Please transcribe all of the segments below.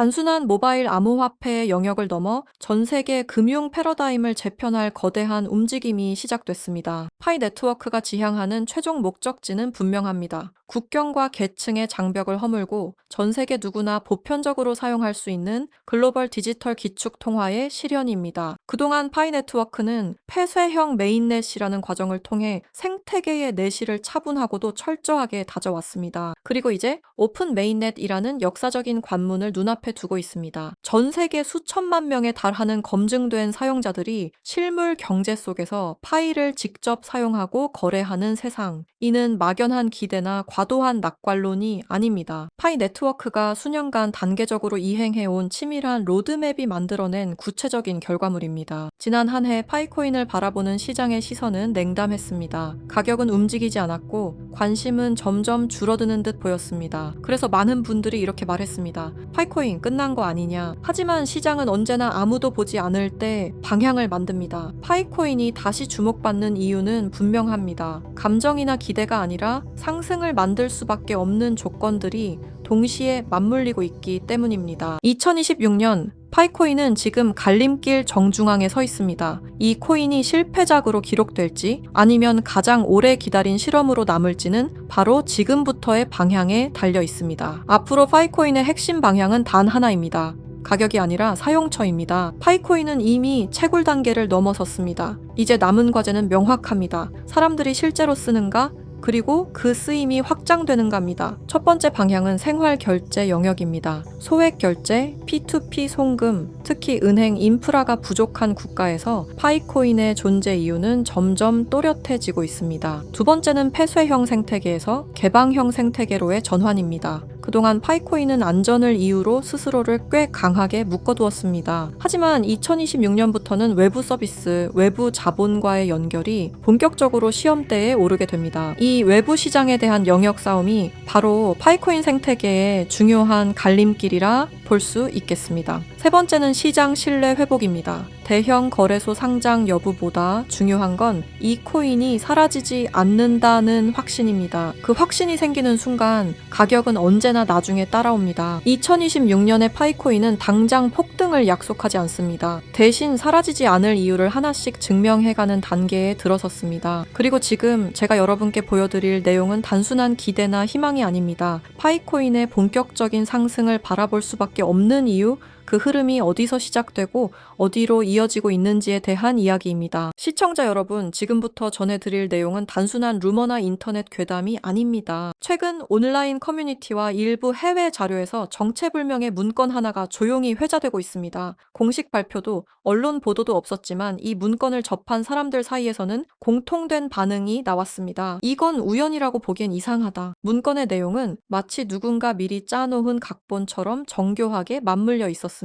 단순한 모바일 암호화폐의 영역을 넘어 전 세계 금융 패러다임을 재편할 거대한 움직임이 시작됐습니다. 파이 네트워크가 지향하는 최종 목적지는 분명합니다. 국경과 계층의 장벽을 허물고 전 세계 누구나 보편적으로 사용할 수 있는 글로벌 디지털 기축 통화의 실현입니다. 그동안 파이 네트워크는 폐쇄형 메인넷이라는 과정을 통해 생태계의 내실을 차분하고도 철저하게 다져왔습니다. 그리고 이제 오픈 메인넷이라는 역사적인 관문을 눈앞에 두고 있습니다. 전 세계 수천만 명에 달하는 검증된 사용자들이 실물 경제 속에서 파이를 직접 사용하고 거래하는 세상. 이는 막연한 기대나 과도한 낙관론이 아닙니다. 파이 네트워크가 수년간 단계적으로 이행해온 치밀한 로드맵이 만들어낸 구체적인 결과물입니다. 지난 한 해 파이코인을 바라보는 시장의 시선은 냉담했습니다. 가격은 움직이지 않았고 관심은 점점 줄어드는 듯 보였습니다. 그래서 많은 분들이 이렇게 말했습니다. 파이코인 끝난 거 아니냐. 하지만 시장은 언제나 아무도 보지 않을 때 방향을 만듭니다. 파이코인이 다시 주목받는 이유는 분명합니다. 감정이나 기대가 아니라 상승을 만들 수밖에 없는 조건들이 동시에 맞물리고 있기 때문입니다. 2026년 파이코인은 지금 갈림길 정중앙에 서 있습니다. 이 코인이 실패작으로 기록될지 아니면 가장 오래 기다린 실험으로 남을지는 바로 지금부터의 방향에 달려 있습니다. 앞으로 파이코인의 핵심 방향은 단 하나입니다. 가격이 아니라 사용처입니다. 파이코인은 이미 채굴 단계를 넘어섰습니다. 이제 남은 과제는 명확합니다. 사람들이 실제로 쓰는가? 그리고 그 쓰임이 확장되는가입니다. 첫 번째 방향은 생활 결제 영역입니다. 소액 결제, P2P 송금, 특히 은행 인프라가 부족한 국가에서 파이코인의 존재 이유는 점점 또렷해지고 있습니다. 두 번째는 폐쇄형 생태계에서 개방형 생태계로의 전환입니다. 그동안 파이코인은 안전을 이유로 스스로를 꽤 강하게 묶어두었습니다. 하지만 2026년부터는 외부 서비스, 외부 자본과의 연결이 본격적으로 시험대에 오르게 됩니다. 이 외부 시장에 대한 영역 싸움이 바로 파이코인 생태계의 중요한 갈림길이라 볼 수 있겠습니다. 세 번째는 시장 신뢰 회복입니다. 대형 거래소 상장 여부보다 중요한 건 이 코인이 사라지지 않는다는 확신입니다. 그 확신이 생기는 순간 가격은 언제나 나중에 따라옵니다. 2026년의 파이코인은 당장 폭등을 약속하지 않습니다. 대신 사라지지 않을 이유를 하나씩 증명해가는 단계에 들어섰습니다. 그리고 지금 제가 여러분께 보여드릴 내용은 단순한 기대나 희망이 아닙니다. 파이코인의 본격적인 상승을 바라볼 수밖에 없는 이유, 그 흐름이 어디서 시작되고 어디로 이어지고 있는지에 대한 이야기입니다. 시청자 여러분, 지금부터 전해드릴 내용은 단순한 루머나 인터넷 괴담이 아닙니다. 최근 온라인 커뮤니티와 일부 해외 자료에서 정체불명의 문건 하나가 조용히 회자되고 있습니다. 공식 발표도 언론 보도도 없었지만 이 문건을 접한 사람들 사이에서는 공통된 반응이 나왔습니다. 이건 우연이라고 보기엔 이상하다. 문건의 내용은 마치 누군가 미리 짜놓은 각본처럼 정교하게 맞물려 있었습니다.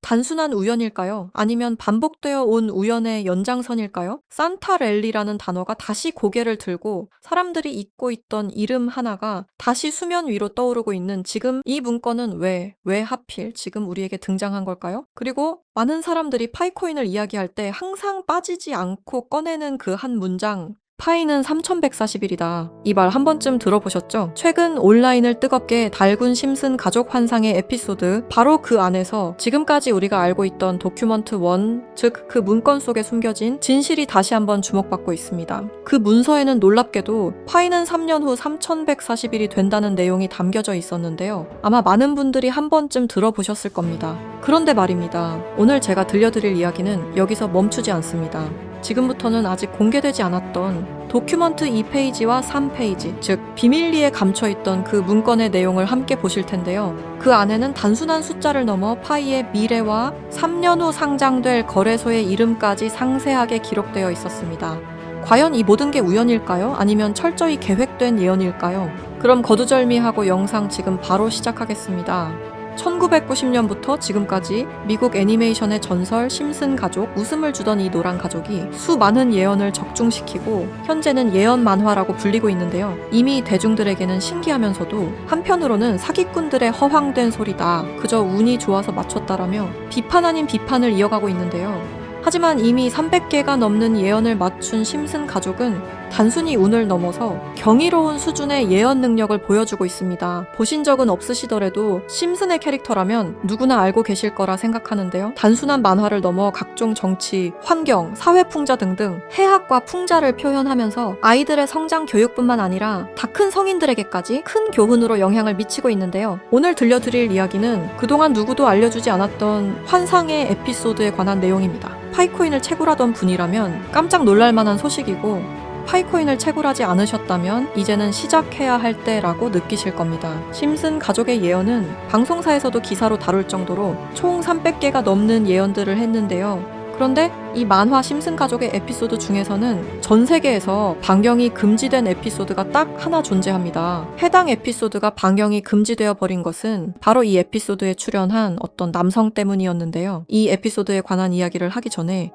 단순한 우연일까요? 아니면 반복되어 온 우연의 연장선일까요? 산타랠리라는 단어가 다시 고개를 들고 사람들이 잊고 있던 이름 하나가 다시 수면 위로 떠오르고 있는 지금 이 문건은 왜, 왜 하필 지금 우리에게 등장한 걸까요? 그리고 많은 사람들이 파이코인을 이야기할 때 항상 빠지지 않고 꺼내는 그 한 문장 파이는 3140일이다. 이 말 한 번쯤 들어보셨죠? 최근 온라인을 뜨겁게 달군 심슨 가족 환상의 에피소드 바로 그 안에서 지금까지 우리가 알고 있던 도큐먼트 1, 즉 그 문건 속에 숨겨진 진실이 다시 한번 주목받고 있습니다. 그 문서에는 놀랍게도 파이는 3년 후 3140일이 된다는 내용이 담겨져 있었는데요. 아마 많은 분들이 한 번쯤 들어보셨을 겁니다. 그런데 말입니다. 오늘 제가 들려드릴 이야기는 여기서 멈추지 않습니다. 지금부터는 아직 공개되지 않았던 도큐먼트 2페이지와 3페이지, 즉 비밀리에 감춰있던 그 문건의 내용을 함께 보실 텐데요. 그 안에는 단순한 숫자를 넘어 파이의 미래와 3년 후 상장될 거래소의 이름까지 상세하게 기록되어 있었습니다. 과연 이 모든 게 우연일까요? 아니면 철저히 계획된 예언일까요? 그럼 거두절미하고 영상 지금 바로 시작하겠습니다. 1990년부터 지금까지 미국 애니메이션의 전설 심슨 가족, 웃음을 주던 이 노란 가족이 수많은 예언을 적중시키고 현재는 예언 만화라고 불리고 있는데요. 이미 대중들에게는 신기하면서도 한편으로는 사기꾼들의 허황된 소리다. 그저 운이 좋아서 맞췄다라며 비판 아닌 비판을 이어가고 있는데요. 하지만 이미 300개가 넘는 예언을 맞춘 심슨 가족은 단순히 운을 넘어서 경이로운 수준의 예언 능력을 보여주고 있습니다. 보신 적은 없으시더라도 심슨의 캐릭터라면 누구나 알고 계실 거라 생각하는데요. 단순한 만화를 넘어 각종 정치, 환경, 사회 풍자 등등 해학과 풍자를 표현하면서 아이들의 성장 교육뿐만 아니라 다 큰 성인들에게까지 큰 교훈으로 영향을 미치고 있는데요. 오늘 들려드릴 이야기는 그동안 누구도 알려주지 않았던 환상의 에피소드에 관한 내용입니다. 파이코인을 채굴하던 분이라면 깜짝 놀랄 만한 소식이고 파이코인을 채굴하지 않으셨다면 이제는 시작해야 할 때라고 느끼실 겁니다. 심슨 가족의 예언은 방송사에서도 기사로 다룰 정도로 총 300개가 넘는 예언들을 했는데요. 그런데 이 만화 심슨 가족의 에피소드 중에서는 전 세계에서 방영이 금지된 에피소드가 딱 하나 존재합니다. 해당 에피소드가 방영이 금지되어 버린 것은 바로 이 에피소드에 출연한 어떤 남성 때문이었는데요. 이 에피소드에 관한 이야기를 하기 전에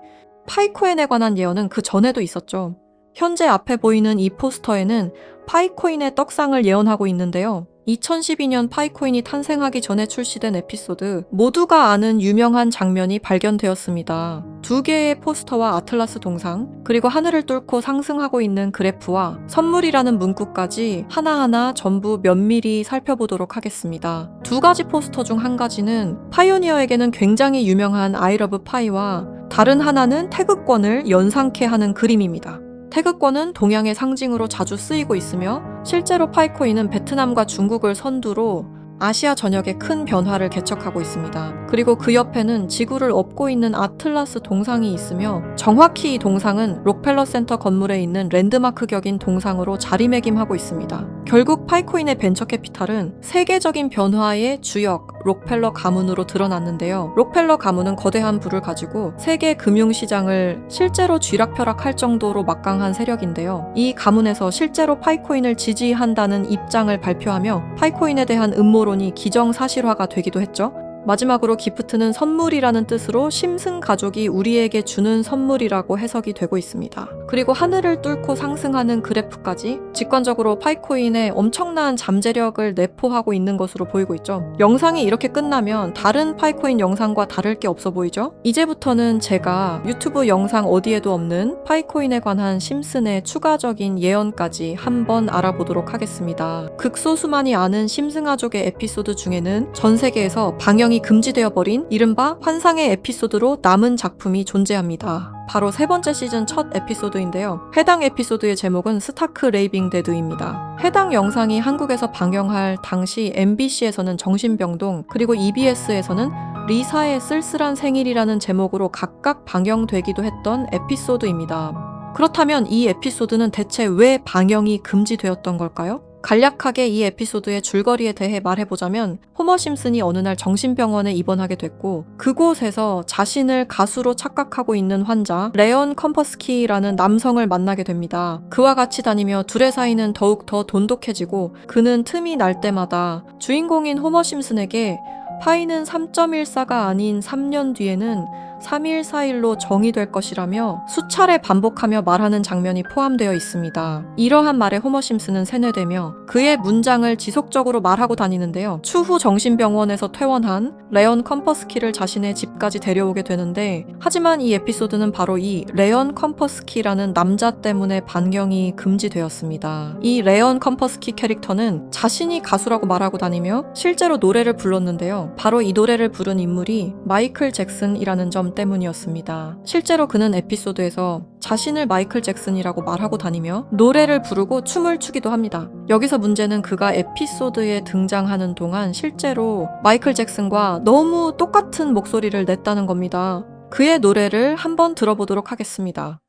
파이코인에 관한 예언은 그 전에도 있었죠. 현재 앞에 보이는 이 포스터에는 파이코인의 떡상을 예언하고 있는데요. 2012년 파이코인이 탄생하기 전에 출시된 에피소드 모두가 아는 유명한 장면이 발견되었습니다. 두 개의 포스터와 아틀라스 동상 그리고 하늘을 뚫고 상승하고 있는 그래프와 선물이라는 문구까지 하나하나 전부 면밀히 살펴보도록 하겠습니다. 두 가지 포스터 중 한 가지는 파이오니어에게는 굉장히 유명한 아이러브 파이와 다른 하나는 태극권을 연상케 하는 그림입니다. 태극권은 동양의 상징으로 자주 쓰이고 있으며 실제로 파이코인은 베트남과 중국을 선두로 아시아 전역에 큰 변화를 개척하고 있습니다. 그리고 그 옆에는 지구를 업고 있는 아틀라스 동상이 있으며 정확히 이 동상은 록펠러 센터 건물에 있는 랜드마크 격인 동상으로 자리매김하고 있습니다. 결국 파이코인의 벤처 캐피탈은 세계적인 변화의 주역 록펠러 가문으로 드러났는데요. 록펠러 가문은 거대한 부를 가지고 세계 금융시장을 실제로 쥐락펴락할 정도로 막강한 세력인데요. 이 가문에서 실제로 파이코인을 지지한다는 입장을 발표하며 파이코인에 대한 음모론이 기정사실화가 되기도 했죠. 마지막으로 기프트는 선물이라는 뜻으로 심승 가족이 우리에게 주는 선물이라고 해석이 되고 있습니다. 그리고 하늘을 뚫고 상승하는 그래프까지 직관적으로 파이코인의 엄청난 잠재력을 내포하고 있는 것으로 보이고 있죠. 영상이 이렇게 끝나면 다른 파이코인 영상과 다를 게 없어 보이죠? 이제부터는 제가 유튜브 영상 어디에도 없는 파이코인에 관한 심슨의 추가적인 예언까지 한번 알아보도록 하겠습니다. 극소수만이 아는 심승아족의 에피소드 중에는 전 세계에서 방영이 금지되어 버린 이른바 환상의 에피소드로 남은 작품이 존재합니다. 바로 세 번째 시즌 첫 에피소드인데요. 해당 에피소드의 제목은 스타크 레이빙 데드입니다. 해당 영상이 한국에서 방영할 당시 MBC에서는 정신병동, 그리고 EBS에서는 리사의 쓸쓸한 생일이라는 제목으로 각각 방영되기도 했던 에피소드입니다. 그렇다면 이 에피소드는 대체 왜 방영이 금지되었던 걸까요? 간략하게 이 에피소드의 줄거리에 대해 말해보자면 호머 심슨이 어느 날 정신병원에 입원하게 됐고 그곳에서 자신을 가수로 착각하고 있는 환자 레온 컴퍼스키라는 남성을 만나게 됩니다. 그와 같이 다니며 둘의 사이는 더욱 더 돈독해지고 그는 틈이 날 때마다 주인공인 호머 심슨에게 파이는 3.14가 아닌 3년 뒤에는 3.14일로 정의될 것이라며 수차례 반복하며 말하는 장면이 포함되어 있습니다. 이러한 말에 호머 심슨은 세뇌되며 그의 문장을 지속적으로 말하고 다니는데요. 추후 정신병원에서 퇴원한 레온 컴퍼스키를 자신의 집까지 데려오게 되는데 하지만 이 에피소드는 바로 이 레온 컴퍼스키라는 남자 때문에 반경이 금지되었습니다. 이 레온 컴퍼스키 캐릭터는 자신이 가수라고 말하고 다니며 실제로 노래를 불렀는데요. 바로 이 노래를 부른 인물이 마이클 잭슨이라는 점 때문이었습니다. 실제로 그는 에피소드에서 자신을 마이클 잭슨이라고 말하고 다니며 노래를 부르고 춤을 추기도 합니다. 여기서 문제는 그가 에피소드에 등장하는 동안 실제로 마이클 잭슨과 너무 똑같은 목소리를 냈다는 겁니다. 그의 노래를 한번 들어보도록 하겠습니다.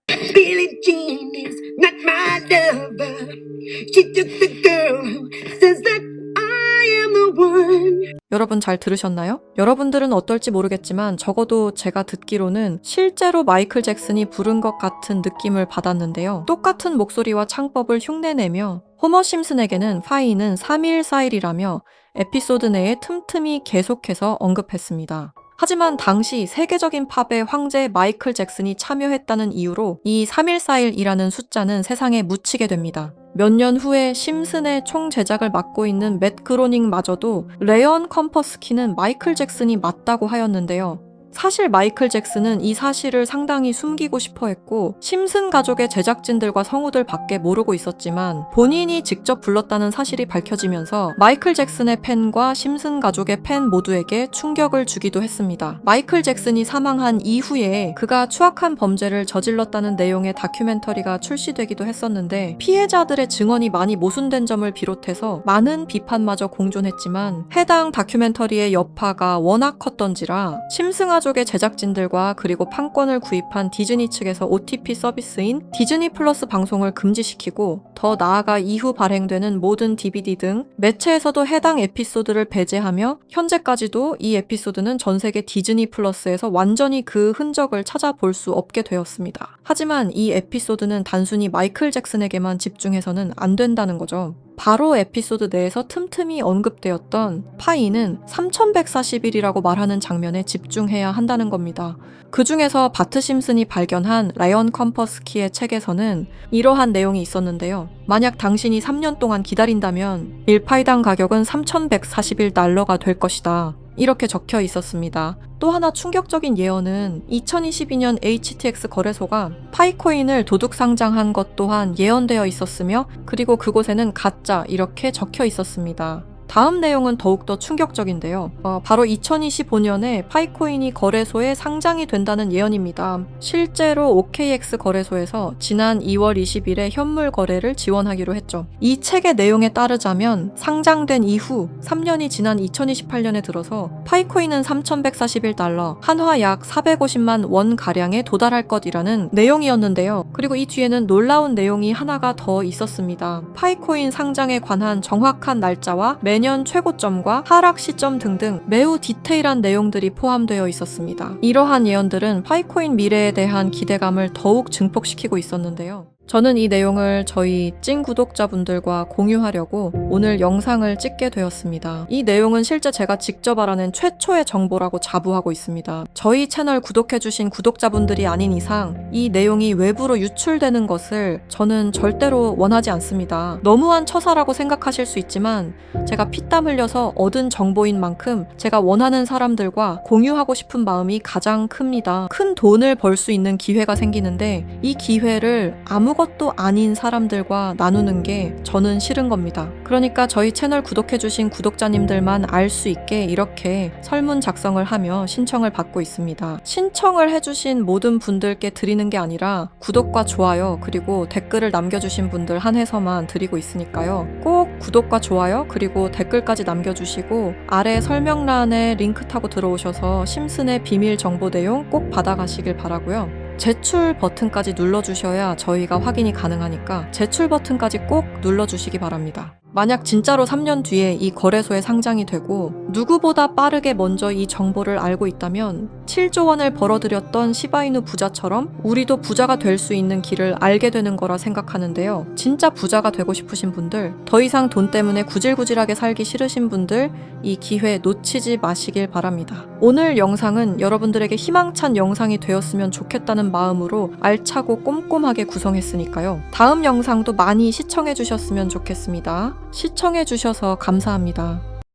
여러분 잘 들으셨나요? 여러분들은 어떨지 모르겠지만 적어도 제가 듣기로는 실제로 마이클 잭슨이 부른 것 같은 느낌을 받았는데요. 똑같은 목소리와 창법을 흉내내며 호머 심슨에게는 파이는 3.14일이라며 에피소드 내에 틈틈이 계속해서 언급했습니다. 하지만 당시 세계적인 팝의 황제 마이클 잭슨이 참여했다는 이유로 이 3.14일이라는 숫자는 세상에 묻히게 됩니다. 몇 년 후에 심슨의 총 제작을 맡고 있는 맷 그로닝마저도 레언 컴퍼스키는 마이클 잭슨이 맞다고 하였는데요. 사실 마이클 잭슨은 이 사실을 상당히 숨기고 싶어 했고, 심슨 가족의 제작진들과 성우들 밖에 모르고 있었지만, 본인이 직접 불렀다는 사실이 밝혀지면서 마이클 잭슨의 팬과 심슨 가족의 팬 모두에게 충격을 주기도 했습니다. 마이클 잭슨이 사망한 이후에 그가 추악한 범죄를 저질렀다는 내용의 다큐멘터리가 출시되기도 했었는데, 피해자들의 증언이 많이 모순된 점을 비롯해서 많은 비판마저 공존했지만, 해당 다큐멘터리의 여파가 워낙 컸던지라, 심슨 가족의 제작진들과 그리고 판권을 구입한 디즈니 측에서 OTP 서비스인 디즈니 플러스 방송을 금지시키고 더 나아가 이후 발행되는 모든 DVD 등 매체에서도 해당 에피소드를 배제하며 현재까지도 이 에피소드는 전 세계 디즈니 플러스에서 완전히 그 흔적을 찾아볼 수 없게 되었습니다. 하지만 이 에피소드는 단순히 마이클 잭슨에게만 집중해서는 안 된다는 거죠. 바로 에피소드 내에서 틈틈이 언급되었던 파이는 3141이라고 말하는 장면에 집중해야 한다는 겁니다. 그 중에서 바트 심슨이 발견한 라이언 컴퍼스키의 책에서는 이러한 내용이 있었는데요. 만약 당신이 3년 동안 기다린다면 1파이당 가격은 3141달러가 될 것이다. 이렇게 적혀 있었습니다. 또 하나 충격적인 예언은 2022년 HTX 거래소가 파이코인을 도둑 상장한 것 또한 예언되어 있었으며 그리고 그곳에는 가짜 이렇게 적혀 있었습니다. 다음 내용은 더욱더 충격적인데요. 어, 바로 2025년에 파이코인이 거래소에 상장이 된다는 예언입니다. 실제로 OKX 거래소에서 지난 2월 20일에 현물 거래를 지원하기로 했죠. 이 책의 내용에 따르자면 상장된 이후 3년이 지난 2028년에 들어서 파이코인은 3,141달러, 한화 약 450만 원 가량에 도달할 것이라는 내용이었는데요. 그리고 이 뒤에는 놀라운 내용이 하나가 더 있었습니다. 파이코인 상장에 관한 정확한 날짜와 매년 최고점과 하락 시점 등등 매우 디테일한 내용들이 포함되어 있었습니다. 이러한 예언들은 파이코인 미래에 대한 기대감을 더욱 증폭시키고 있었는데요. 저는 이 내용을 저희 찐 구독자분들과 공유하려고 오늘 영상을 찍게 되었습니다. 이 내용은 실제 제가 직접 알아낸 최초의 정보라고 자부하고 있습니다. 저희 채널 구독해주신 구독자분들이 아닌 이상 이 내용이 외부로 유출되는 것을 저는 절대로 원하지 않습니다. 너무한 처사라고 생각하실 수 있지만 제가 피땀 흘려서 얻은 정보인 만큼 제가 원하는 사람들과 공유하고 싶은 마음이 가장 큽니다. 큰 돈을 벌 수 있는 기회가 생기는데 이 기회를 아무것도 아닌 사람들과 나누는 게 저는 싫은 겁니다. 그러니까 저희 채널 구독해주신 구독자님들만 알 수 있게 이렇게 설문 작성을 하며 신청을 받고 있습니다. 신청을 해주신 모든 분들께 드리는 게 아니라 구독과 좋아요 그리고 댓글을 남겨주신 분들 한해서만 드리고 있으니까요. 꼭 구독과 좋아요 그리고 댓글까지 남겨주시고 아래 설명란에 링크 타고 들어오셔서 심슨의 비밀 정보 내용 꼭 받아가시길 바라고요. 제출 버튼까지 눌러주셔야 저희가 확인이 가능하니까 제출 버튼까지 꼭 눌러주시기 바랍니다. 만약 진짜로 3년 뒤에 이 거래소에 상장이 되고 누구보다 빠르게 먼저 이 정보를 알고 있다면 7조 원을 벌어들였던 시바이누 부자처럼 우리도 부자가 될 수 있는 길을 알게 되는 거라 생각하는데요. 진짜 부자가 되고 싶으신 분들, 더 이상 돈 때문에 구질구질하게 살기 싫으신 분들 이 기회 놓치지 마시길 바랍니다. 오늘 영상은 여러분들에게 희망찬 영상이 되었으면 좋겠다는 마음으로 알차고 꼼꼼하게 구성했으니까요. 다음 영상도 많이 시청해 주셨으면 좋겠습니다. 시청해 주셔서 감사합니다.